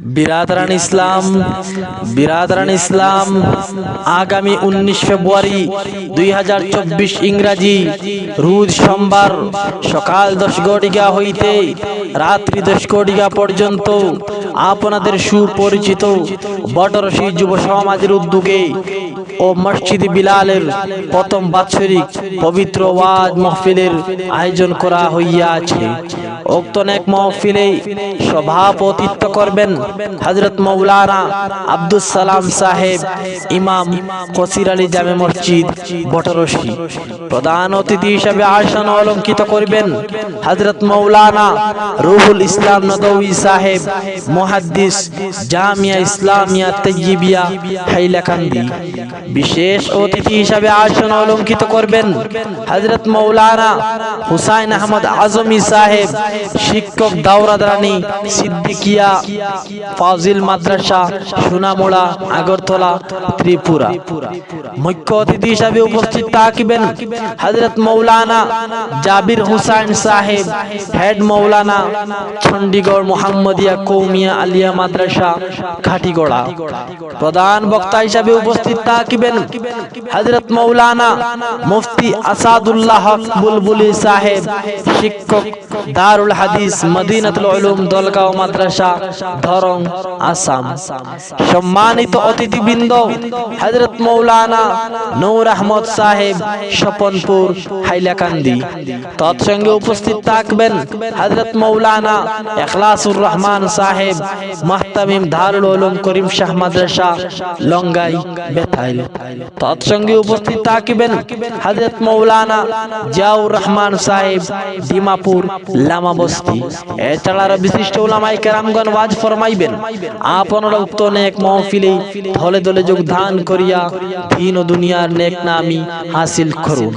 বিরাদরান ইসলাম বিরাদরান ইসলাম, আগামী উনিশ ফেব্রুয়ারি দুই হাজার চব্বিশ ইংরাজি রুদ সোমবার সকাল দশ গড়িগা হইতে রাত্রি দশ গড়িগা পর্যন্ত আপনাদের সুপরিচিত বটরসি যুব সমাজের উদ্যোগে ও মসজিদ বিলালের প্রথম বাৎসরিক পবিত্র ওয়াজ মহফিলের আয়োজন করা হইয়াছে। উক্ত নেক মহফিলে সভাপতিত্ব করবেন হজরত মৌলানা আব্দুল সালাম সাহেব, ইমাম কসির আলী জামে মসজিদ বটরশি প্রধান অতিথি হিসেবে আসন অলঙ্কিত করবেন হজরত মৌলানা রুহুল ইসলাম নদী সাহেব, মুহাদ্দিস জামিয়া ইসলামিয়া তৈয়িবিয়া হাইলাকান্দি। বিশেষ অতিথি হিসাবে আসন অলঙ্কিত করবেন হজরত মৌলানা হুসাইন আহমদ আজমি সাহেব, শিক্ষক দাওরাদারানি সিদ্দিকিয়া, ফাজিল মাদ্রাসা, সোনামুড়া, আগরতলা, ত্রিপুরা। মুখ্য অতিথি হিসাবে উপস্থিত থাকিবেন হজরত মৌলানা জাবির হুসাইন সাহেব, হেড মৌলানা চণ্ডীগড় মোহাম্মদিয়া কৌমিয়া আলিয়া মাদ্রাসা, ঘাটিগড়া। প্রধান বক্তা হিসাবে উপস্থিত থাকিবেন হজরত মৌলানা মুফতি আসাদুল্লাহ বুলবুলি সাহেব শিক্ষক দারুল হাদিস মদিনাতুল উলুম দলগাঁও মাদ্রাসা ধরং আসাম। সম্মানিত অতিথিবৃন্দ হজরত মৌলানা নূর আহমদ সাহেব স্বপনপুর হাইলাকান্দি। তৎসঙ্গে উপস্থিত থাকবেন হজরত মৌলানা এখলাসুর রহমান সাহেব মাহতামিম দারুল উলুম করিম শাহ মাদ্রাসা লঙ্গাই বেতাইল তৎসঙ্গে উপস্থিত থাকিবেন হাজরত মৌলানা জিয়াউর রহমান সাহেব, ডিমাপুর, লামা বস্তি। এছাড়া বিশিষ্ট ওলামাই কেরামগণ ওয়াজ ফরমাইবেন। আপনারা উক্ত নেক মহফিলে ধলে ধলে যোগদান করিয়া দিন ও দুনিয়ার নেক নামি হাসিল করুন।